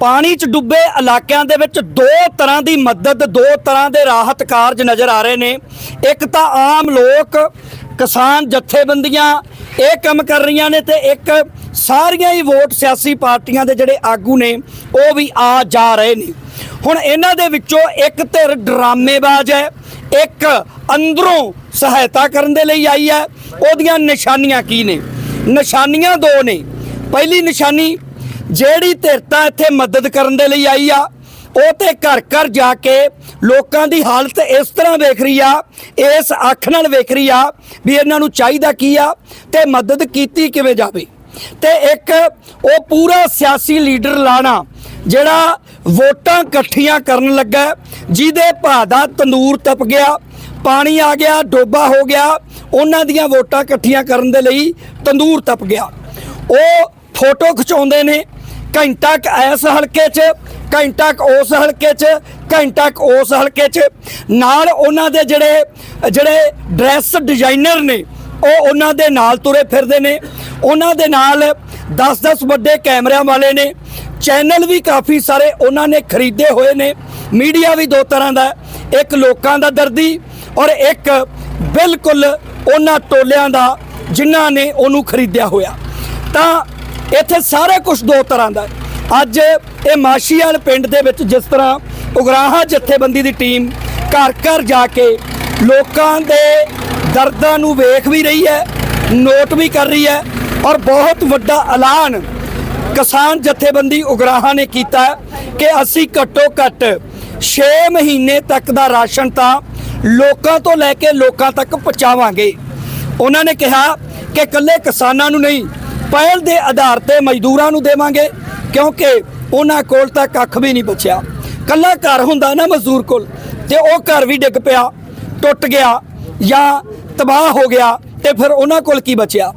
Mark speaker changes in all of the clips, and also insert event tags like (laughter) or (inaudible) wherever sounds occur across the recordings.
Speaker 1: ਪਾਣੀ 'ਚ ਡੁੱਬੇ ਇਲਾਕਿਆਂ ਦੇ ਵਿੱਚ ਦੋ ਤਰ੍ਹਾਂ ਦੀ ਮਦਦ, ਦੋ ਤਰ੍ਹਾਂ ਦੇ ਰਾਹਤ ਕਾਰਜ ਨਜ਼ਰ ਆ ਰਹੇ ਨੇ। ਇੱਕ ਤਾਂ ਆਮ ਲੋਕ, ਕਿਸਾਨ ਜਥੇਬੰਦੀਆਂ, ਇਹ ਕੰਮ ਕਰ ਰਹੀਆਂ ਨੇ ਤੇ ਇੱਕ ਸਾਰੀਆਂ ਹੀ ਵੋਟ ਸਿਆਸੀ ਪਾਰਟੀਆਂ ਦੇ ਜਿਹੜੇ ਆਗੂ ਨੇ, ਉਹ ਵੀ ਆ ਜਾ ਰਹੇ ਨੇ। ਹੁਣ ਇਹਨਾਂ ਦੇ ਵਿੱਚੋਂ ਇੱਕ ਧਿਰ ਡਰਾਮੇਬਾਜ਼ ਹੈ, ਇੱਕ ਅੰਦਰੋਂ ਸਹਾਇਤਾ ਕਰਨ ਦੇ ਲਈ ਆਈ ਹੈ। ਉਹਦੀਆਂ ਨਿਸ਼ਾਨੀਆਂ ਕੀ ਨੇ? ਨਿਸ਼ਾਨੀਆਂ ਦੋ ਨੇ। ਪਹਿਲੀ ਨਿਸ਼ਾਨੀ ਜਿਹੜੀ ਧਿਰ ਤਾਂ ਇੱਥੇ ਮਦਦ ਕਰਨ ਦੇ ਲਈ ਆਈ ਆ, ਉਹ ਤੇ ਘਰ ਘਰ ਜਾ ਕੇ ਲੋਕਾਂ ਦੀ ਹਾਲਤ ਇਸ ਤਰ੍ਹਾਂ ਵੇਖ ਰਹੀ ਆ, ਇਸ ਅੱਖ ਨਾਲ ਵੇਖ ਰਹੀ ਆ ਵੀ ਇਹਨਾਂ ਨੂੰ ਚਾਹੀਦਾ ਕੀ ਆ ਤੇ ਮਦਦ ਕੀਤੀ ਕਿਵੇਂ ਜਾਵੇ। ਤੇ ਇੱਕ ਉਹ ਪੂਰਾ ਸਿਆਸੀ ਲੀਡਰ ਲਾਣਾ, ਜਿਹੜਾ ਵੋਟਾਂ ਇਕੱਠੀਆਂ ਕਰਨ ਲੱਗਾ, ਜਿਹਦੇ ਭਾ ਦਾ ਤੰਦੂਰ ਤਪ ਗਿਆ, ਪਾਣੀ ਆ ਗਿਆ, ਡੋਬਾ ਹੋ ਗਿਆ, ਉਹਨਾਂ ਦੀਆਂ ਵੋਟਾਂ ਇਕੱਠੀਆਂ ਕਰਨ ਦੇ ਲਈ ਤੰਦੂਰ ਤਪ ਗਿਆ। ਉਹ ਫੋਟੋ ਖਿਚਾਉਂਦੇ ਨੇ ਘੰਟਾ ਕ ਇਸ ਹਲਕੇ 'ਚ, ਘੰਟਾ ਕ ਉਸ ਹਲਕੇ 'ਚ, ਘੰਟਾ ਕ ਉਸ ਹਲਕੇ 'ਚ। ਨਾਲ ਉਹਨਾਂ ਦੇ ਜਿਹੜੇ ਜਿਹੜੇ ਡਰੈਸ ਡਿਜ਼ਾਈਨਰ ਨੇ, ਉਹ ਉਹਨਾਂ ਦੇ ਨਾਲ ਤੁਰੇ ਫਿਰਦੇ ਨੇ। ਉਹਨਾਂ ਦੇ ਨਾਲ 10-10 ਵੱਡੇ ਕੈਮਰਿਆਂ ਵਾਲੇ ਨੇ। ਚੈਨਲ ਵੀ ਕਾਫੀ ਸਾਰੇ ਉਹਨਾਂ ਨੇ ਖਰੀਦੇ ਹੋਏ ਨੇ। ਮੀਡੀਆ ਵੀ ਦੋ ਤਰ੍ਹਾਂ ਦਾ ਇੱਕ ਲੋਕਾਂ ਦਾ ਦਰਦੀ ਔਰ ਇੱਕ ਬਿਲਕੁਲ ਉਹਨਾਂ ਟੋਲਿਆਂ ਦਾ ਜਿਨ੍ਹਾਂ ਨੇ ਉਹਨੂੰ ਖਰੀਦਿਆ ਹੋਇਆ। ਤਾਂ ਇੱਥੇ ਸਾਰਾ ਕੁਝ ਦੋ ਤਰ੍ਹਾਂ ਦਾ ਅੱਜ ਇਹ ਮਾਸ਼ੀਆਲ ਪਿੰਡ ਦੇ ਵਿੱਚ ਜਿਸ ਤਰ੍ਹਾਂ ਉਗਰਾਹਾ ਜਥੇਬੰਦੀ ਦੀ ਟੀਮ ਘਰ ਘਰ ਜਾ ਕੇ ਲੋਕਾਂ ਦੇ ਦਰਦਾਂ ਨੂੰ ਵੇਖ ਵੀ ਰਹੀ ਹੈ, ਨੋਟ ਵੀ ਕਰ ਰਹੀ ਹੈ ਔਰ ਬਹੁਤ ਵੱਡਾ ਐਲਾਨ ਕਿਸਾਨ ਜਥੇਬੰਦੀ ਉਗਰਾਹਾ ਨੇ ਕੀਤਾ ਕਿ ਅਸੀਂ ਘੱਟੋ ਘੱਟ 6 ਮਹੀਨੇ ਤੱਕ ਦਾ ਰਾਸ਼ਨ ਤਾਂ ਲੋਕਾਂ ਤੋਂ ਲੈ ਕੇ ਲੋਕਾਂ ਤੱਕ ਪਹੁੰਚਾਵਾਂਗੇ। ਉਹਨਾਂ ਨੇ ਕਿਹਾ ਕਿ ਇਕੱਲੇ ਕਿਸਾਨਾਂ ਨੂੰ ਨਹੀਂ ਪਹਿਲ ਦੇ ਆਧਾਰ ਤੇ ਮਜ਼ਦੂਰਾਂ ਨੂੰ ਦੇਵਾਂਗੇ, ਕਿਉਂਕਿ ਉਹਨਾਂ ਕੋਲ ਤਾਂ ਕੱਖ ਵੀ ਨਹੀਂ ਬਚਿਆ। ਕੱਲਾ ਘਰ ਹੁੰਦਾ ਨਾ ਮਜ਼ਦੂਰ ਕੋਲ, ਤੇ ਉਹ ਘਰ ਵੀ ਡਿੱਗ ਪਿਆ, ਟੁੱਟ ਗਿਆ ਜਾਂ ਤਬਾਹ ਹੋ ਗਿਆ, ਤੇ ਫਿਰ ਉਹਨਾਂ ਕੋਲ ਕੀ ਬਚਿਆ?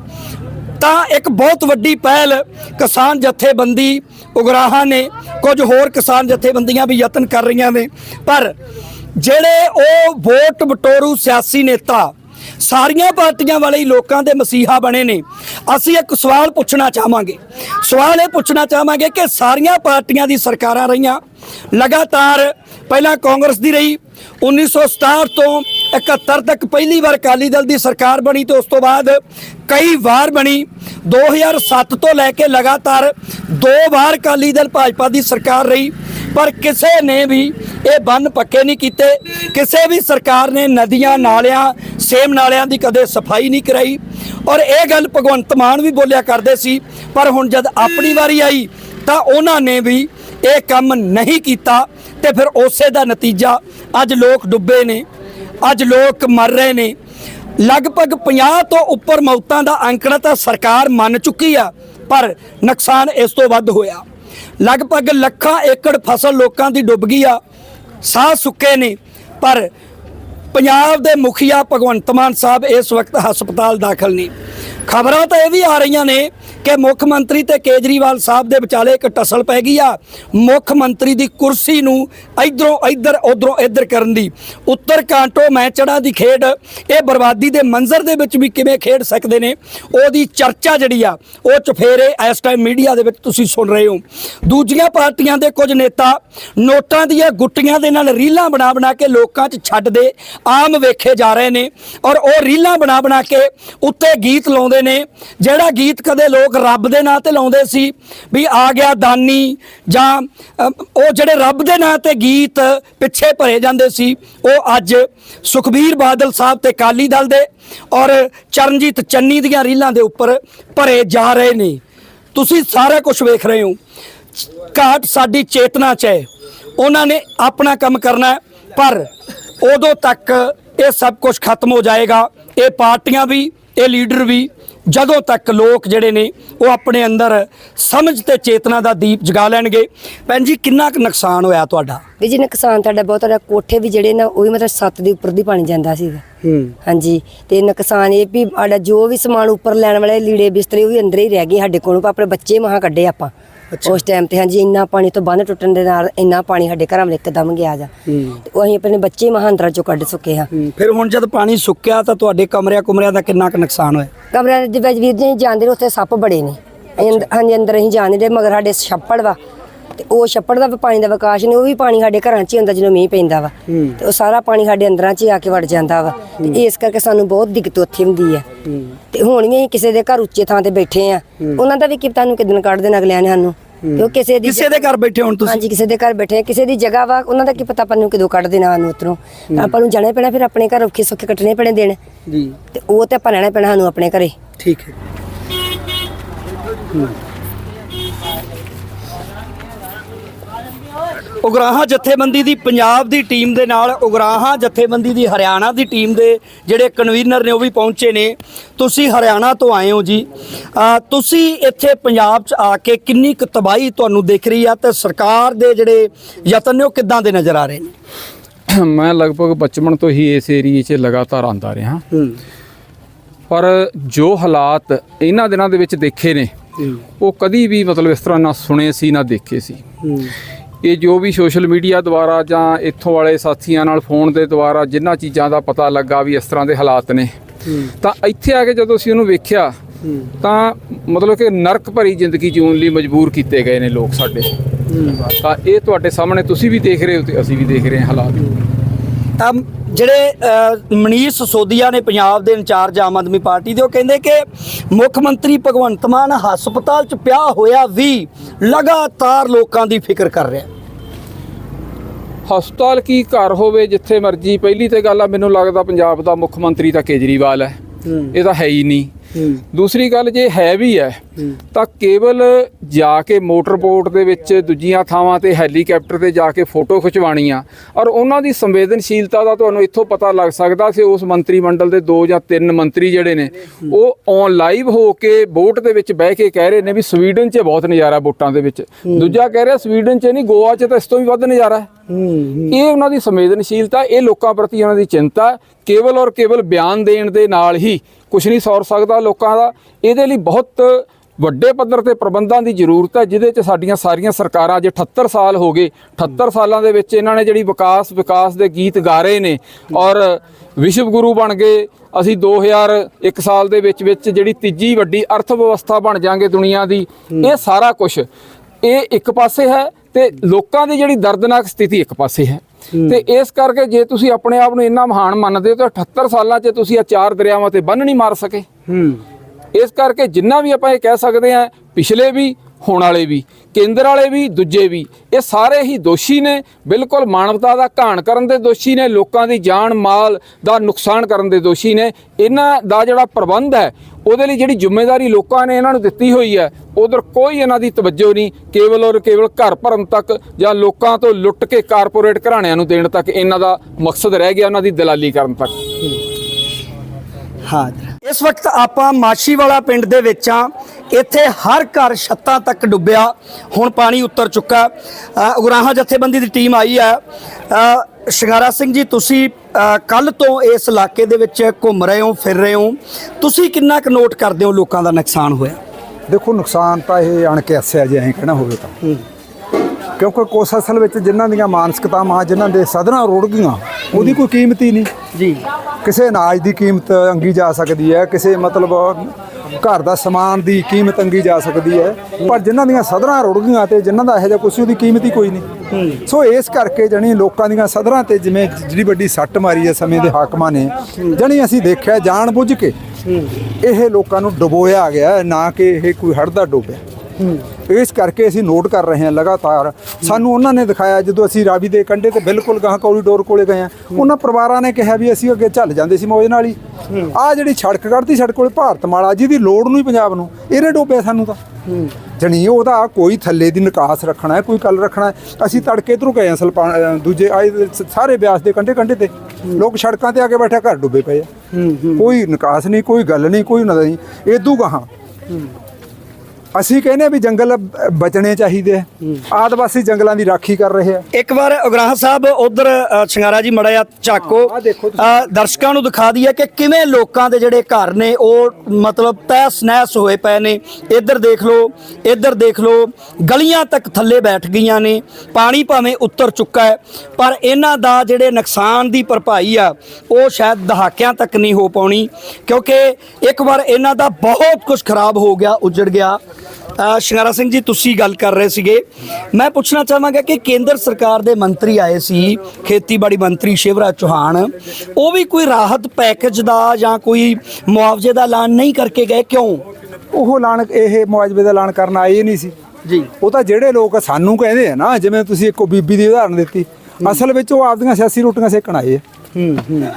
Speaker 1: ਤਾਂ ਇੱਕ ਬਹੁਤ ਵੱਡੀ ਪਹਿਲ ਕਿਸਾਨ ਜਥੇਬੰਦੀ ਉਗਰਾਹਾਂ ਨੇ, ਕੁਝ ਹੋਰ ਕਿਸਾਨ ਜਥੇਬੰਦੀਆਂ ਵੀ ਯਤਨ ਕਰ ਰਹੀਆਂ ਨੇ, ਪਰ ਜਿਹੜੇ ਉਹ ਵੋਟ ਬਟੋਰੂ ਸਿਆਸੀ ਨੇਤਾ ਸਾਰੀਆਂ ਪਾਰਟੀਆਂ ਵਾਲੇ ਹੀ ਲੋਕਾਂ ਦੇ ਮਸੀਹਾ ਬਣੇ ਨੇ। ਅਸੀਂ ਇੱਕ ਸਵਾਲ ਪੁੱਛਣਾ ਚਾਹਾਂਗੇ। ਸਵਾਲ ਇਹ ਪੁੱਛਣਾ ਚਾਹਾਂਗੇ ਕਿ ਸਾਰੀਆਂ ਪਾਰਟੀਆਂ ਦੀ ਸਰਕਾਰਾਂ ਰਹੀਆਂ। ਲਗਾਤਾਰ ਪਹਿਲਾਂ ਕਾਂਗਰਸ ਦੀ ਰਹੀ 1967 ਤੋਂ 71 ਤੱਕ ਪਹਿਲੀ ਵਾਰ ਅਕਾਲੀ ਦਲ ਦੀ ਸਰਕਾਰ ਬਣੀ ਤੇ ਉਸ ਤੋਂ ਬਾਅਦ ਕਈ ਵਾਰ ਬਣੀ। 2007 ਤੋਂ ਲੈ ਕੇ ਲਗਾਤਾਰ ਦੋ ਵਾਰ ਅਕਾਲੀ ਦਲ ਭਾਜਪਾ ਦੀ ਸਰਕਾਰ ਰਹੀ। ਪਰ ਕਿਸੇ ਨੇ ਵੀ ਇਹ ਬੰਨ ਪੱਕੇ ਨਹੀਂ ਕੀਤੇ। ਕਿਸੇ ਵੀ ਸਰਕਾਰ ਨੇ ਨਦੀਆਂ, ਨਾਲਿਆਂ, ਸੇਮ ਨਾਲਿਆਂ ਦੀ ਕਦੇ ਸਫ਼ਾਈ ਨਹੀਂ ਕਰਾਈ। ਔਰ ਇਹ ਗੱਲ ਭਗਵੰਤ ਮਾਨ ਵੀ ਬੋਲਿਆ ਕਰਦੇ ਸੀ, ਪਰ ਹੁਣ ਜਦ ਆਪਣੀ ਵਾਰੀ ਆਈ, ਤਾਂ ਉਹਨਾਂ ਨੇ ਵੀ ਇਹ ਕੰਮ ਨਹੀਂ ਕੀਤਾ ਤੇ ਫਿਰ ਉਸੇ ਦਾ ਨਤੀਜਾ ਅੱਜ ਲੋਕ ਡੁੱਬੇ ਨੇ, ਅੱਜ ਲੋਕ ਮਰ ਰਹੇ ਨੇ। ਲਗਭਗ 50 ਤੋਂ ਉੱਪਰ ਮੌਤਾਂ ਦਾ ਅੰਕੜਾ ਤਾਂ ਸਰਕਾਰ ਮੰਨ ਚੁੱਕੀ ਆ, ਪਰ ਨੁਕਸਾਨ ਇਸ ਤੋਂ ਵੱਧ ਹੋਇਆ। ਲਗਭਗ ਲੱਖਾਂ ਏਕੜ ਫਸਲ ਲੋਕਾਂ ਦੀ ਡੁੱਬ ਗਈ ਆ, ਸਾਹ ਸੁੱਕੇ ਨੇ ਪਰ ਪੰਜਾਬ ਦੇ ਮੁਖੀਆ ਭਗਵੰਤ ਮਾਨ ਸਾਹਿਬ ਇਸ ਵਕਤ ਹਸਪਤਾਲ ਦਾਖਲ ਨੇ ਖਬਰਾਂ ਤਾਂ ਇਹ ਵੀ ਆ ਰਹੀਆਂ ਨੇ ਕਿ ਮੁੱਖ ਮੰਤਰੀ ਤੇ ਕੇਜਰੀਵਾਲ ਸਾਹਿਬ ਦੇ ਵਿਚਾਲੇ ਇੱਕ ਟਸਲ ਪੈ ਗਈ ਆ। ਮੁੱਖ ਮੰਤਰੀ ਦੀ ਕੁਰਸੀ ਨੂੰ ਇਧਰੋਂ ਇਧਰ, ਉਧਰੋਂ ਇਧਰ ਕਰਨ ਦੀ। ਉੱਤਰ ਕਾਂਟੋ ਮੈਂ ਚੜਾ ਦੀ ਖੇਡ, ਇਹ ਬਰਬਾਦੀ ਦੇ ਮੰਜ਼ਰ ਦੇ ਵਿੱਚ ਵੀ ਕਿਵੇਂ ਖੇਡ ਸਕਦੇ ਨੇ, ਉਹਦੀ ਚਰਚਾ ਜਿਹੜੀ ਆ, ਉਹ ਚਫੇਰੇ ਇਸ ਟਾਈਮ ਮੀਡੀਆ ਦੇ ਵਿੱਚ ਤੁਸੀਂ ਸੁਣ ਰਹੇ ਹੋ। ਦੂਜੀਆਂ ਪਾਰਟੀਆਂ ਦੇ ਕੁਝ ਨੇਤਾ ਨੋਟਾਂ ਦੀਆਂ ਗੁੱਟੀਆਂ ਦੇ ਨਾਲ ਰੀਲਾਂ ਬਣਾ ਬਣਾ ਕੇ ਲੋਕਾਂ 'ਚ ਛੱਡਦੇ ਆਮ ਵੇਖੇ ਜਾ ਰਹੇ ਨੇ। ਔਰ ਉਹ ਰੀਲਾਂ ਬਣਾ ਬਣਾ ਕੇ ਉੱਤੇ ਗੀਤ ਲਾਉਂਦੇ ਨੇ, ਜਿਹੜਾ ਗੀਤ ਕਦੇ ਲੋਕ ਰੱਬ ਦੇ ਨਾਂ ਤੇ ਲਾਉਂਦੇ ਸੀ ਵੀ ਆ ਗਿਆ ਦਾਨੀ ਜਾਂ ਉਹ ਜਿਹੜੇ ਰੱਬ ਦੇ ਨਾਂ ਤੇ ਗੀਤ ਪਿੱਛੇ ਭਰੇ ਜਾਂਦੇ ਸੀ, ਉਹ ਅੱਜ ਸੁਖਬੀਰ ਬਾਦਲ ਸਾਹਿਬ ਤੇ ਕਾਲੀ ਦਲ ਦੇ ਔਰ ਚਰਨਜੀਤ ਚੰਨੀ ਦੀਆਂ ਰੀਲਾਂ ਦੇ ਉੱਪਰ ਭਰੇ ਜਾ ਰਹੇ ਨੇ। ਤੁਸੀਂ ਸਾਰਾ ਕੁਝ ਵੇਖ ਰਹੇ ਹੋ। ਘਾਟ ਸਾਡੀ ਚੇਤਨਾ 'ਚ ਹੈ। ਉਹਨਾਂ ਨੇ ਆਪਣਾ ਕੰਮ ਕਰਨਾ ਪਰ ਉਦੋਂ ਤੱਕ ਇਹ ਸਭ ਕੁਝ ਖਤਮ ਹੋ ਜਾਏਗਾ। ਇਹ ਪਾਰਟੀਆਂ ਵੀ, ਇਹ ਲੀਡਰ ਵੀ ਜਦੋਂ ਤੱਕ ਲੋਕ ਜਿਹੜੇ ਨੇ ਉਹ ਆਪਣੇ ਅੰਦਰ ਸਮਝ ਤੇ ਚੇਤਨਾ ਦਾ ਦੀਪ ਜਗਾ ਲੈਣਗੇ ਭੈਣ ਜੀ ਕਿੰਨਾ ਕੁ ਨੁਕਸਾਨ ਹੋਇਆ ਤੁਹਾਡਾ?
Speaker 2: ਵੀ ਜੀ ਨੁਕਸਾਨ ਤੁਹਾਡਾ ਬਹੁਤ ਹੋਇਆ ਕੋਠੇ ਵੀ ਜਿਹੜੇ ਨਾ ਉਹ ਵੀ ਮਤਲਬ ਸੱਤ ਦੇ ਉੱਪਰ ਦੀ ਪਾਣੀ ਜਾਂਦਾ ਸੀਗਾ।
Speaker 1: ਹੂੰ।
Speaker 2: ਹਾਂਜੀ ਤੇ ਨੁਕਸਾਨ ਇਹ ਵੀ ਸਾਡਾ ਜੋ ਵੀ ਸਮਾਨ ਉੱਪਰ ਲੈਣ ਵਾਲੇ ਲੀੜੇ ਬਿਸਤਰੇ ਉਹ ਵੀ ਅੰਦਰ ਹੀ ਰਹਿ ਗਏ ਸਾਡੇ ਕੋਲੋਂ ਆਪਣੇ ਬੱਚੇ ਮਹਾ ਕੱਢੇ ਆਪਾਂ। ਉਸ ਟਾਈਮ ਤੇ ਹਾਂਜੀ ਇੰਨਾ ਪਾਣੀ ਤੋਂ ਬੰਨ ਟੁੱਟਣ ਦੇ ਨਾਲ ਇੰਨਾ ਪਾਣੀ ਸਾਡੇ ਘਰਾਂ ਵਿੱਚ ਇੱਕਦਮ ਗਿਆ ਜਾ। ਤੇ ਉਹ ਅਸੀਂ ਆਪਣੇ ਬੱਚੇ ਮਹਾ ਅੰਦਰਾਂ ਚੋਂ ਕੱਢ ਚੁੱਕੇ ਹਾਂ।
Speaker 1: ਫਿਰ ਹੁਣ ਜਦ ਪਾਣੀ ਸੁੱਕਿਆ ਤਾਂ ਤੁਹਾਡੇ ਕਮਰਿਆਂ ਕੁਮਰਿਆਂ ਦਾ ਕਿੰਨਾ ਕੁ ਨੁਕਸਾਨ ਹੋਇਆ?
Speaker 2: ਕਮਰਿਆਂ ਦੇ ਵਿੱਚ ਵੀਰ ਜੀ ਜਾਂਦੇ ਰਹੇ ਉੱਥੇ ਸੱਪ ਬੜੇ ਨੇ। ਹਾਂਜੀ ਅੰਦਰ ਅਸੀਂ ਜਾਂਦੇ ਮਗਰ ਸਾਡੇ ਛੱਪੜ ਵਾ ਤੇ ਉਹ ਛੱਪੜ ਦਾ ਪਾਣੀ ਦਾ ਵਿਕਾਸ ਨਹੀਂ ਉਹ ਵੀ ਪਾਣੀ ਸਾਡੇ ਘਰਾਂ 'ਚ ਹੀ ਹੁੰਦਾ ਜਦੋਂ ਮੀਂਹ ਪੈਂਦਾ ਵਾ। ਤੇ ਉਹ ਸਾਰਾ ਪਾਣੀ ਸਾਡੇ ਅੰਦਰਾਂ 'ਚ ਹੀ ਆ ਕੇ ਵੜ ਜਾਂਦਾ ਵਾ। ਤੇ ਇਸ ਕਰਕੇ ਸਾਨੂੰ ਬਹੁਤ ਦਿੱਕਤ ਉੱਥੇ ਹੁੰਦੀ ਆ। ਤੇ ਹੁਣ ਵੀ ਅਸੀਂ ਕਿਸੇ ਦੇ ਘਰ ਉੱਚੇ ਥਾਂ ਤੇ ਬੈਠੇ ਆ। ਉਹਨਾਂ ਦਾ ਵੀ ਕੀ ਤੁਹਾਨੂੰ ਕਿਦਨ ਕੱਢ ਦੇਣ ਅਗਲਿਆਂ ਨੇ ਸਾਨੂੰ। ਉਹ ਕਿਸੇ ਦੀ
Speaker 1: ਕਿਸੇ ਦੇ ਘਰ ਬੈਠੇ ਹੁਣ ਤੁਸੀਂ।
Speaker 2: ਹਾਂਜੀ ਕਿਸੇ ਦੇ ਘਰ ਬੈਠੇ ਆ। ਕਿਸੇ ਦੀ ਜਗ੍ਹਾ ਵਾ ਉਹਨਾਂ ਦਾ ਕੀ ਪਤਾ ਆਪਾਂ ਨੂੰ ਕਦੋਂ ਕੱਢ ਦੇਣਾ ਸਾਨੂੰ ਉਤਰੋਂ। ਆਪਾਂ ਨੂੰ ਜਾਣਾ ਪੈਣਾ ਫਿਰ ਆਪਣੇ ਘਰ ਔਖੇ ਸੌਖੇ ਕੱਟਣੇ ਪੈਣੇ ਦੇਣ।
Speaker 1: ਜੀ।
Speaker 2: ਤੇ ਉਹ ਤੇ ਆਪਾਂ ਰਹਿਣਾ ਪੈਣਾ ਸਾਨੂੰ ਆਪਣੇ ਘਰੇ।
Speaker 1: ਠੀਕ ਹੈ। ਉਗਰਾਹਾਂ ਜਥੇਬੰਦੀ ਦੀ ਪੰਜਾਬ ਦੀ ਟੀਮ ਦੇ ਨਾਲ ਉਗਰਾਹਾਂ ਜਥੇਬੰਦੀ ਦੀ ਹਰਿਆਣਾ ਦੀ ਟੀਮ ਦੇ ਜਿਹੜੇ ਕਨਵੀਨਰ ਨੇ ਉਹ ਵੀ ਪਹੁੰਚੇ ਨੇ। ਤੁਸੀਂ ਹਰਿਆਣਾ ਤੋਂ ਆਏ ਹੋ ਜੀ। ਤੁਸੀਂ ਇੱਥੇ ਪੰਜਾਬ 'ਚ ਆ ਕੇ ਕਿੰਨੀ ਕੁ ਤਬਾਹੀ ਤੁਹਾਨੂੰ ਦਿਖ ਰਹੀ ਆ ਤੇ ਸਰਕਾਰ ਦੇ ਜਿਹੜੇ ਯਤਨ ਨੇ ਉਹ ਕਿੱਦਾਂ ਦੇ ਨਜ਼ਰ ਆ ਰਹੇ ਨੇ? (coughs)
Speaker 3: ਮੈਂ ਲਗਭਗ ਬਚਪਨ ਤੋਂ ਹੀ ਇਸ ਏਰੀਏ 'ਚ ਲਗਾਤਾਰ ਆਂਦਾ ਰਿਹਾ। ਪਰ ਜੋ ਹਾਲਾਤ ਇਹਨਾਂ ਦਿਨਾਂ ਦੇ ਵਿੱਚ ਦੇਖੇ ਨੇ ਉਹ ਕਦੀ ਵੀ ਮਤਲਬ ਇਸ ਤਰ੍ਹਾਂ ਨਾ ਸੁਣੇ ਸੀ ਨਾ ਦੇਖੇ ਸੀ। ਇਹ ਜੋ ਵੀ ਸੋਸ਼ਲ ਮੀਡੀਆ ਦੁਆਰਾ ਜਾਂ ਇੱਥੋਂ ਵਾਲੇ ਸਾਥੀਆਂ ਨਾਲ ਫੋਨ ਦੇ ਦੁਆਰਾ ਜਿੰਨਾ ਚੀਜ਼ਾਂ ਦਾ ਪਤਾ ਲੱਗਾ ਵੀ ਇਸ ਤਰ੍ਹਾਂ ਦੇ ਹਾਲਾਤ ਨੇ ਤਾਂ ਇੱਥੇ ਆ ਕੇ ਜਦੋਂ ਅਸੀਂ ਉਹਨੂੰ ਵੇਖਿਆ ਤਾਂ ਮਤਲਬ ਕਿ ਨਰਕ ਭਰੀ ਜ਼ਿੰਦਗੀ ਜਿਉਣ ਲਈ ਮਜਬੂਰ ਕੀਤੇ ਗਏ ਨੇ ਲੋਕ ਸਾਡੇ। ਤਾਂ ਇਹ ਤੁਹਾਡੇ ਸਾਹਮਣੇ ਤੁਸੀਂ ਵੀ ਦੇਖ ਰਹੇ ਹੋ ਤੇ ਅਸੀਂ ਵੀ ਦੇਖ ਰਹੇ ਹਾਂ ਹਾਲਾਤ।
Speaker 1: ਤਾਂ ਜਿਹੜੇ ਮਨੀਸ਼ ਸੋਦੀਆ ਨੇ ਪੰਜਾਬ ਦੇ ਇੰਚਾਰਜ ਆਮ ਆਦਮੀ ਪਾਰਟੀ ਦੇ ਉਹ ਕਹਿੰਦੇ ਕਿ ਮੁੱਖ ਮੰਤਰੀ ਭਗਵੰਤ ਮਾਨ ਹਸਪਤਾਲ 'ਚ ਪਿਆ ਹੋਇਆ ਵੀ ਲਗਾਤਾਰ ਲੋਕਾਂ ਦੀ ਫਿਕਰ ਕਰ ਰਿਹਾ।
Speaker 3: ਹਸਪਤਾਲ ਕੀ ਘਰ ਹੋਵੇ ਜਿੱਥੇ ਮਰਜ਼ੀ ਪਹਿਲੀ ਤੇ ਗੱਲ ਆ ਮੈਨੂੰ ਲੱਗਦਾ ਪੰਜਾਬ ਦਾ ਮੁੱਖ ਮੰਤਰੀ ਤਾਂ ਕੇਜਰੀਵਾਲ ਹੈ। ਇਹ ਤਾਂ ਹੈ ਹੀ ਨਹੀਂ। ਦੂਸਰੀ ਗੱਲ ਜੇ ਹੈ ਵੀ ਹੈ ਤਾਂ ਕੇਵਲ ਜਾ ਕੇ ਮੋਟਰ ਦੇ ਵਿੱਚ ਦੂਜੀਆਂ ਥਾਵਾਂ ਤੇ ਹੈਲੀਕਾਪਟਰ ਤੇ ਜਾ ਕੇ ਫੋਟੋ ਖਿਚਵਾਉਣੀਆਂ ਔਰ ਉਹਨਾਂ ਦੀ ਸੰਵੇਦਨਸ਼ੀਲਤਾ ਦਾ ਤੁਹਾਨੂੰ ਇੱਥੋਂ ਪਤਾ ਲੱਗ ਸਕਦਾ ਸੀ ਉਸ ਮੰਤਰੀ ਮੰਡਲ ਦੇ ਦੋ ਜਾਂ ਤਿੰਨ ਮੰਤਰੀ ਜਿਹੜੇ ਨੇ, ਉਹ ਔਨ ਲਾਈਵ ਹੋ ਕੇ ਬੋਟ ਦੇ ਵਿੱਚ ਬਹਿ ਕੇ ਕਹਿ ਰਹੇ ਨੇ ਵੀ ਸਵੀਡਨ 'ਚ ਬਹੁਤ ਨਜ਼ਾਰਾ ਬੋਟਾਂ ਦੇ ਵਿੱਚ। ਦੂਜਾ ਕਹਿ ਰਿਹਾ ਸਵੀਡਨ 'ਚ ਨਹੀਂ, ਗੋਆ 'ਚ ਤਾਂ ਇਸ ਤੋਂ ਵੀ ਵੱਧ ਨਜ਼ਾਰਾ। ਹੈ ਇਹ ਉਹਨਾਂ ਦੀ ਸੰਵੇਦਨਸ਼ੀਲਤਾ, ਇਹ ਲੋਕਾਂ ਪ੍ਰਤੀ ਉਹਨਾਂ ਦੀ ਚਿੰਤਾ, ਕੇਵਲ ਔਰ ਕੇਵਲ ਬਿਆਨ ਦੇਣ ਦੇ ਨਾਲ ਹੀ ਕੁਝ ਨਹੀਂ ਸੌਰ ਸਕਦਾ ਲੋਕਾਂ ਦਾ। ਇਹਦੇ ਲਈ ਬਹੁਤ ਵੱਡੇ ਪੱਧਰ ਤੇ ਪ੍ਰਬੰਧਾਂ ਦੀ ਜ਼ਰੂਰਤ ਹੈ ਜਿਹਦੇ 'ਚ ਸਾਡੀਆਂ ਸਾਰੀਆਂ ਸਰਕਾਰਾਂ ਅੱਜ 78 ਸਾਲ ਹੋ ਗਏ। 78 ਸਾਲਾਂ ਦੇ ਵਿੱਚ ਇਹਨਾਂ ਨੇ ਜਿਹੜੀ ਵਿਕਾਸ ਵਿਕਾਸ ਦੇ ਗੀਤ ਗਾ ਰਹੇ ਨੇ। ਔਰ ਵਿਸ਼ਵ ਗੁਰੂ ਬਣ ਗਏ। ਅਸੀਂ 2001 ਸਾਲ ਦੇ ਵਿੱਚ ਵਿੱਚ ਜਿਹੜੀ ਤੀਜੀ ਵੱਡੀ ਅਰਥ ਵਿਵਸਥਾ ਬਣ ਜਾਾਂਗੇ ਦੁਨੀਆ ਦੀ ਇਹ ਸਾਰਾ ਕੁਝ ਇਹ ਇੱਕ ਪਾਸੇ ਹੈ ਤੇ ਲੋਕਾਂ ਦੀ ਜਿਹੜੀ ਦਰਦਨਾਕ ਸਥਿਤੀ ਇੱਕ ਪਾਸੇ ਹੈ। ਤੇ ਇਸ ਕਰਕੇ ਜੇ ਤੁਸੀਂ ਆਪਣੇ ਆਪ ਨੂੰ ਇੰਨਾ ਮਹਾਨ ਮੰਨਦੇ ਹੋ ਤਾਂ 78 ਸਾਲਾਂ 'ਚ ਤੁਸੀਂ ਆ ਚਾਰ ਦਰਿਆਵਾਂ ਤੇ ਬੰਨ ਨਹੀਂ ਮਾਰ ਸਕੇ।
Speaker 1: ਹੂੰ।
Speaker 3: ਇਸ ਕਰਕੇ ਜਿੰਨਾ ਵੀ ਆਪਾਂ ਇਹ ਕਹਿ ਸਕਦੇ ਹਾਂ, ਪਿਛਲੇ ਵੀ, ਹੋਣ ਵਾਲੇ ਵੀ, ਕੇਂਦਰ ਵਾਲੇ ਵੀ, ਦੂਜੇ ਵੀ, ਇਹ ਸਾਰੇ ਹੀ ਦੋਸ਼ੀ ਨੇ, ਬਿਲਕੁਲ ਮਾਨਵਤਾ ਦਾ ਘਾਣ ਕਰਨ ਦੇ ਦੋਸ਼ੀ ਨੇ, ਲੋਕਾਂ ਦੀ ਜਾਨ ਮਾਲ ਦਾ ਨੁਕਸਾਨ ਕਰਨ ਦੇ ਦੋਸ਼ੀ ਨੇ, ਇਹਨਾਂ ਦਾ ਜਿਹੜਾ ਪ੍ਰਬੰਧ ਹੈ, ਉਹਦੇ ਲਈ ਜਿਹੜੀ ਜ਼ਿੰਮੇਵਾਰੀ ਲੋਕਾਂ ਨੇ ਇਹਨਾਂ ਨੂੰ ਦਿੱਤੀ ਹੋਈ ਹੈ, ਉਧਰ ਕੋਈ ਇਹਨਾਂ ਦੀ ਤਵੱਜੋ ਨਹੀਂ, ਕੇਵਲ ਔਰ ਕੇਵਲ ਘਰ ਭਰਨ ਤੱਕ ਜਾਂ ਲੋਕਾਂ ਤੋਂ ਲੁੱਟ ਕੇ ਕਾਰਪੋਰੇਟ ਘਰਾਣਿਆਂ ਨੂੰ ਦੇਣ ਤੱਕ ਇਹਨਾਂ ਦਾ ਮਕਸਦ ਰਹਿ ਗਿਆ, ਉਹਨਾਂ ਦੀ ਦਲਾਲੀ ਕਰਨ ਤੱਕ।
Speaker 1: ਹਾਂ ਇਸ ਵਕਤ ਆਪਾਂ ਮਾਛੀਵਾਲਾ ਪਿੰਡ ਦੇ ਵਿੱਚ ਆ ਇੱਥੇ ਹਰ ਘਰ ਛੱਤਾਂ ਤੱਕ ਡੁੱਬਿਆ। ਹੁਣ ਪਾਣੀ ਉੱਤਰ ਚੁੱਕਾ। ਉਗਰਾਹਾਂ ਜਥੇਬੰਦੀ ਦੀ ਟੀਮ ਆਈ ਹੈ। ਸ਼ਿੰਗਾਰਾ ਸਿੰਘ ਜੀ ਤੁਸੀਂ ਕੱਲ ਤੋਂ ਇਸ ਇਲਾਕੇ ਦੇ ਵਿੱਚ ਘੁੰਮ ਰਹੇ ਹੋ ਫਿਰ ਰਹੇ ਹੋ। ਤੁਸੀਂ ਕਿੰਨਾ ਕੁ ਨੋਟ ਕਰਦੇ ਹੋ ਲੋਕਾਂ ਦਾ ਨੁਕਸਾਨ ਹੋਇਆ?
Speaker 4: ਦੇਖੋ ਨੁਕਸਾਨ ਤਾਂ ਇਹ ਅਣਕਿਆਸਿਆ ਜੇ ਐਂ ਕਹਿਣਾ ਹੋਵੇ ਤਾਂ। ਕਿਉਂਕਿ ਕੋਸ ਅਸਲ ਵਿੱਚ ਜਿਨ੍ਹਾਂ ਦੀਆਂ ਮਾਨਸਿਕਤਾਵਾਂ ਜਿਨ੍ਹਾਂ ਦੇ ਸਦਨਾਂ ਰੁੜ ਗਈਆਂ ਉਹਦੀ ਕੋਈ ਕੀਮਤ ਹੀ ਨਹੀਂ।
Speaker 1: ਜੀ।
Speaker 4: ਕਿਸੇ ਅਨਾਜ ਦੀ ਕੀਮਤ ਅੰਗੀ ਜਾ ਸਕਦੀ ਹੈ, ਕਿਸੇ ਮਤਲਬ ਘਰ ਦਾ ਸਮਾਨ ਦੀ ਕੀਮਤ ਅੰਗੀ ਜਾ ਸਕਦੀ ਹੈ। ਪਰ ਜਿਨ੍ਹਾਂ ਦੀਆਂ ਸਦਰਾਂ ਰੁੜ ਗਈਆਂ ਤੇ ਜਿਨ੍ਹਾਂ ਦਾ ਇਹੋ ਜਿਹਾ ਕੁਛ ਉਹਦੀ ਕੀਮਤ ਹੀ ਕੋਈ ਨਹੀਂ। ਸੋ ਇਸ ਕਰਕੇ ਜਣੀ ਲੋਕਾਂ ਦੀਆਂ ਸਦਰਾਂ ਤੇ ਜਿਵੇਂ ਜਿਹੜੀ ਵੱਡੀ ਸੱਟ ਮਾਰੀ ਹੈ ਸਮੇਂ ਦੇ ਹਾਕਮਾਂ ਨੇ, ਜਣੀ ਅਸੀਂ ਦੇਖਿਆ ਜਾਣ ਬੁੱਝ ਕੇ ਇਹ ਲੋਕਾਂ ਨੂੰ ਡੁਬੋਇਆ ਗਿਆ, ਨਾ ਕਿ ਇਹ ਕੋਈ ਹੜਦਾ ਡੁੱਬਿਆ ਇਸ ਕਰਕੇ ਅਸੀਂ ਨੋਟ ਕਰ ਰਹੇ ਹਾਂ ਲਗਾਤਾਰ। ਸਾਨੂੰ ਉਹਨਾਂ ਨੇ ਦਿਖਾਇਆ ਜਦੋਂ ਅਸੀਂ ਰਾਵੀ ਦੇ ਕੰਢੇ ਤੇ ਬਿਲਕੁਲ ਗਾਂ ਕੋਰੀਡੋਰ ਕੋਲੇ ਗਏ ਆ ਉਹਨਾਂ ਪਰਿਵਾਰਾਂ ਨੇ ਕਿਹਾ ਵੀ ਅਸੀਂ ਅੱਗੇ ਚੱਲ ਜਾਂਦੇ ਸੀ ਮੌਜ ਨਾਲ ਹੀ। ਆ ਜਿਹੜੀ ਸੜਕ ਕੱਢਦੀ ਸੜਕ ਕੋਲੇ ਭਾਰਤ ਮਾਲਾ ਜਿਹਦੀ ਲੋੜ ਨੂੰ ਹੀ ਪੰਜਾਬ ਨੂੰ ਇਹਨੇ ਡੋਬਿਆ ਸਾਨੂੰ ਤਾਂ। ਜਣੀ ਉਹਦਾ ਕੋਈ ਥੱਲੇ ਦੀ ਨਿਕਾਸ ਰੱਖਣਾ ਹੈ ਕੋਈ ਕੱਲ ਰੱਖਣਾ ਹੈ। ਅਸੀਂ ਤੜਕੇ ਇਧਰੋਂ ਗਏ ਅਸਲ ਦੂਜੇ ਆਏ ਸਾਰੇ ਬਿਆਸ ਦੇ ਕੰਢੇ ਕੰਢੇ ਤੇ। ਲੋਕ ਸੜਕਾਂ ਤੇ ਆ ਕੇ ਬੈਠਾ ਘਰ ਡੁੱਬੇ ਪਏ ਆ। ਕੋਈ ਨਿਕਾਸ ਨਹੀਂ ਕੋਈ ਗੱਲ ਨਹੀਂ ਕੋਈ ਨਜ਼ਰ ਨਹੀਂ। ਇਦੂ ਗਾਹਾਂ। ਅਸੀਂ ਕਹਿੰਦੇ ਵੀ ਜੰਗਲ ਬਚਣੇ ਚਾਹੀਦੇ ਆਦਿਵਾਸੀ ਜੰਗਲਾਂ ਦੀ ਰਾਖੀ ਕਰ ਰਹੇ ਆ।
Speaker 1: ਇੱਕ ਵਾਰ ਉਗਰਾਹਾਂ ਸਾਹਿਬ ਉਧਰ ਸ਼ਿੰਗਾਰਾ ਜੀ ਮੜਿਆ ਅ, ਦਰਸ਼ਕਾਂ ਨੂੰ ਦਿਖਾ ਦਈਏ ਕਿ ਕਿਵੇਂ ਲੋਕਾਂ ਦੇ ਜਿਹੜੇ ਘਰ ਨੇ ਉਹ ਮਤਲਬ ਤਹਿਸ ਨਹਿਸ ਹੋਏ ਪਏ ਨੇ। ਇੱਧਰ ਦੇਖ ਲਓ ਇੱਧਰ ਦੇਖ ਲਓ ਗਲੀਆਂ ਤੱਕ ਥੱਲੇ ਬੈਠ ਗਈਆਂ ਨੇ। ਪਾਣੀ ਭਾਵੇਂ ਉੱਤਰ ਚੁੱਕਾ ਹੈ ਪਰ ਇਹਨਾਂ ਦਾ ਜਿਹੜੇ ਨੁਕਸਾਨ ਦੀ ਭਰਪਾਈ ਆ ਉਹ ਸ਼ਾਇਦ ਦਹਾਕਿਆਂ ਤੱਕ ਨਹੀਂ ਹੋ ਪਾਉਣੀ। ਕਿਉਂਕਿ ਇੱਕ ਵਾਰ ਇਹਨਾਂ ਦਾ ਬਹੁਤ ਕੁਝ ਖਰਾਬ ਹੋ ਗਿਆ ਉਜੜ ਗਿਆ। ਸ਼ਿੰਗਾਰਾ ਸਿੰਘ ਜੀ ਤੁਸੀਂ ਗੱਲ ਕਰ ਰਹੇ ਸੀਗੇ। ਮੈਂ ਪੁੱਛਣਾ ਚਾਹਾਂਗਾ ਕਿ ਕੇਂਦਰ ਸਰਕਾਰ ਦੇ ਮੰਤਰੀ ਆਏ ਸੀ ਖੇਤੀਬਾੜੀ ਮੰਤਰੀ ਸ਼ਿਵਰਾਜ ਚੌਹਾਨ। ਉਹ ਵੀ ਕੋਈ ਰਾਹਤ ਪੈਕੇਜ ਦਾ ਜਾਂ ਕੋਈ ਮੁਆਵਜ਼ੇ ਦਾ ਐਲਾਨ ਨਹੀਂ ਕਰਕੇ ਗਏ? ਕਿਉਂ?
Speaker 4: ਉਹ ਐਲਾਨ ਇਹ ਮੁਆਵਜ਼ੇ ਦਾ ਐਲਾਨ ਕਰਨ ਆਏ ਨਹੀਂ ਸੀ।
Speaker 1: ਜੀ।
Speaker 4: ਉਹ ਤਾਂ ਜਿਹੜੇ ਲੋਕ ਸਾਨੂੰ ਕਹਿੰਦੇ ਆ ਨਾ ਜਿਵੇਂ ਤੁਸੀਂ ਇੱਕੋ ਬੀਬੀ ਦੀ ਉਦਾਹਰਨ ਦਿੱਤੀ। ਅਸਲ ਵਿੱਚ ਉਹ ਆਪਦੀਆਂ ਸਿਆਸੀ ਰੋਟੀਆਂ ਸੇਕਣ ਆਏ ਆ।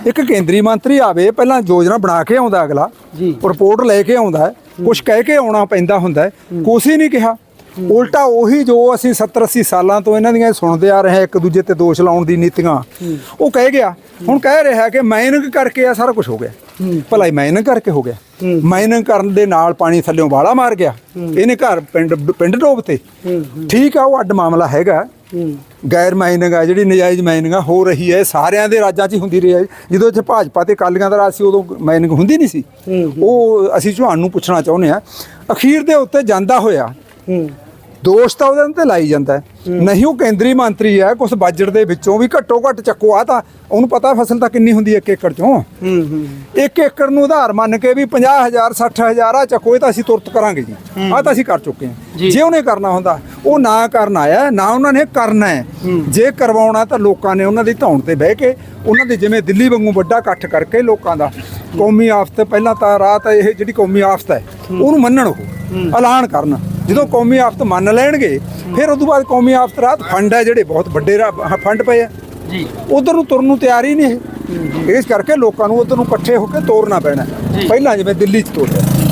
Speaker 4: ਇੱਕ ਕੇਂਦਰੀ ਮੰਤਰੀ ਆਵੇ ਪਹਿਲਾਂ ਯੋਜਨਾ ਬਣਾ ਕੇ ਆਉਂਦਾ ਅਗਲਾ
Speaker 1: ਜੀ।
Speaker 4: ਰਿਪੋਰਟ ਲੈ ਕੇ ਆਉਂਦਾ ਹੈ ਕੁਝ ਕਹਿ ਕੇ ਆਉਣਾ ਪੈਂਦਾ ਹੁੰਦਾ ਹੈ ਕੁਛ ਹੀ ਨਹੀਂ ਕਿਹਾ। ਉਲਟਾ ਉਹੀ ਜੋ ਅਸੀਂ 70 80 ਸਾਲਾਂ ਤੋਂ ਇਹਨਾਂ ਦੀਆਂ ਸੁਣਦੇ ਆ ਰਹੇ ਹਾਂ ਇੱਕ ਦੂਜੇ ਤੇ ਦੋਸ਼ ਲਾਉਣ ਦੀ ਨੀਤੀਆਂ ਉਹ ਕਹਿ ਗਿਆ। ਹੁਣ ਕਹਿ ਰਿਹਾ ਕਿ ਮਾਈਨਿੰਗ ਕਰਕੇ ਆ ਸਾਰਾ ਕੁਝ ਹੋ ਗਿਆ। ਭਲਾਈ ਮਾਈਨਿੰਗ ਕਰਕੇ ਹੋ ਗਿਆ। ਮਾਈਨਿੰਗ ਕਰਨ ਦੇ ਨਾਲ ਪਾਣੀ ਥੱਲੇੋਂ ਵਾਲਾ ਮਾਰ ਗਿਆ। ਇਹਨੇ ਘਰ ਪਿੰਡ ਪਿੰਡ ਡੋਬਤੇ ਠੀਕ ਆ ਉਹ ਅੱਡ ਮਾਮਲਾ ਹੈਗਾ। ਗੈਰ ਮਾਈਨਿੰਗ ਆ ਜਿਹੜੀ ਨਜਾਇਜ਼ ਮਾਈਨਿੰਗ ਆ ਹੋ ਰਹੀ ਹੈ। ਸਾਰਿਆਂ ਦੇ ਰਾਜਾਂ 'ਚ ਹੀ ਹੁੰਦੀ ਰਹੀ ਹੈ। ਜਦੋਂ ਇੱਥੇ ਭਾਜਪਾ ਤੇ ਕਾਲੀਆਂ ਦਾ ਰਾਜ ਸੀ ਉਦੋਂ ਮਾਈਨਿੰਗ ਹੁੰਦੀ ਨਹੀਂ ਸੀ। ਉਹ ਅਸੀਂ ਚੌਹਾਨ ਨੂੰ ਪੁੱਛਣਾ ਚਾਹੁੰਦੇ ਆ ਅਖੀਰ ਦੇ ਉੱਤੇ ਜਾਂਦਾ ਹੋਇਆ ਦੋਸ਼ ਤਾਂ ਉਹਦੇ ਤੇ ਲਾਈ ਜਾਂਦਾ। ਨਹੀਂ ਉਹ ਕੇਂਦਰੀ ਮੰਤਰੀ ਹੈ ਕੁਝ ਬਜਟ ਦੇ ਵਿੱਚੋਂ ਵੀ ਘੱਟੋ ਘੱਟ ਚੱਕੋ। ਆ ਤਾਂ ਉਹਨੂੰ ਪਤਾ ਫਸਲ ਤਾਂ ਕਿੰਨੀ ਹੁੰਦੀ ਹੈ ਇੱਕ ਏਕੜ ਚੋਂ। ਇੱਕ ਏਕੜ ਨੂੰ ਉਧਾਰ ਮੰਨ ਕੇ ਵੀ 50000 60000 ਆ ਚੱਕੋ ਇਹ ਤਾਂ ਅਸੀਂ ਤੁਰਤ ਕਰਾਂਗੇ ਜੀ। ਆ ਤਾਂ ਅਸੀਂ ਕਰ ਚੁੱਕੇ ਹਾਂ। ਜੇ। ਉਹਨੇ ਕਰਨਾ ਹੁੰਦਾ ਉਹ ਨਾ ਕਰਨ ਆਇਆ ਨਾ ਉਹਨਾਂ ਨੇ ਕਰਨਾ ਹੈ। ਜੇ ਕਰਵਾਉਣਾ ਤਾਂ ਲੋਕਾਂ ਨੇ ਉਹਨਾਂ ਦੀ ਧੌਣ ਤੇ ਬਹਿ ਕੇ ਉਹਨਾਂ ਦੇ ਜਿਵੇਂ ਦਿੱਲੀ ਵਾਂਗੂ ਵੱਡਾ ਇਕੱਠ ਕਰਕੇ ਲੋਕਾਂ ਦਾ ਕੌਮੀ ਆਫਤ ਪਹਿਲਾਂ ਤਾਂ ਰਾਤ ਇਹ ਜਿਹੜੀ ਕੌਮੀ ਆਫਤ ਹੈ ਉਹਨੂੰ ਮੰਨਣ ਉਹ ਐਲਾਨ ਕਰਨ। ਜਦੋਂ ਕੌਮੀ ਆਫਤ ਮੰਨ ਲੈਣਗੇ ਫਿਰ ਉਸ ਤੋਂ ਬਾਅਦ ਕੌਮੀ ਆਫਤ ਰਾਤ ਫੰਡ ਹੈ ਜਿਹੜੇ ਬਹੁਤ ਵੱਡੇ ਫੰਡ ਪਏ ਆ।
Speaker 1: ਜੀ।
Speaker 4: ਉਧਰ ਨੂੰ ਤੁਰਨ ਨੂੰ ਤਿਆਰ ਹੀ ਨਹੀਂ ਇਹ। ਇਸ ਕਰਕੇ ਲੋਕਾਂ ਨੂੰ ਉਧਰ ਨੂੰ ਇਕੱਠੇ ਹੋ ਕੇ ਤੋਰਨਾ ਪੈਣਾ। ਪਹਿਲਾਂ ਜਿਵੇਂ ਦਿੱਲੀ 'ਚ ਤੋਰਿਆ।